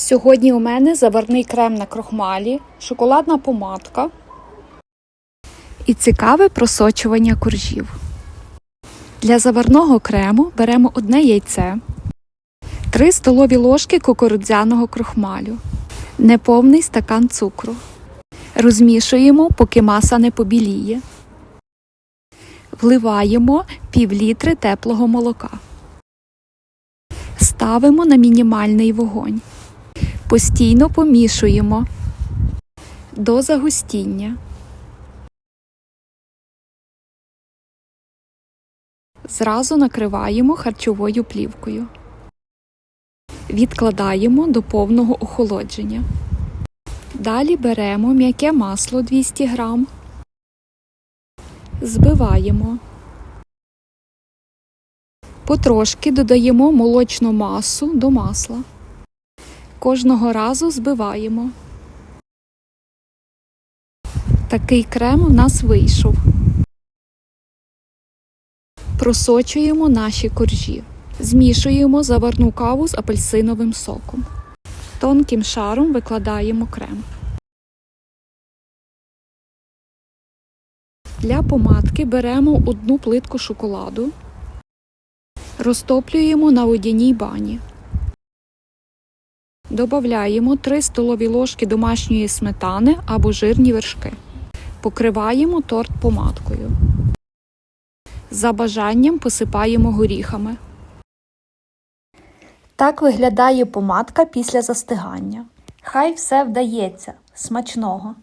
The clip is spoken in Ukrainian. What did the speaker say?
Сьогодні у мене заварний крем на крохмалі, шоколадна помадка і цікаве просочування коржів. Для заварного крему беремо одне яйце, 3 столові ложки кукурудзяного крохмалю, неповний стакан цукру. Розмішуємо, поки маса не побіліє. Вливаємо пів літри теплого молока. Ставимо на мінімальний вогонь. Постійно помішуємо до загустіння. Зразу накриваємо харчовою плівкою. Відкладаємо до повного охолодження. Далі беремо м'яке масло 200 г. Збиваємо. Потрошки додаємо молочну масу до масла. Кожного разу збиваємо. Такий крем у нас вийшов. Просочуємо наші коржі. Змішуємо заварну каву з апельсиновим соком. Тонким шаром викладаємо крем. Для помадки беремо одну плитку шоколаду. Розтоплюємо на водяній бані. Добавляємо 3 столові ложки домашньої сметани або жирні вершки. Покриваємо торт помадкою. За бажанням посипаємо горіхами. Так виглядає помадка після застигання. Хай все вдається. Смачного!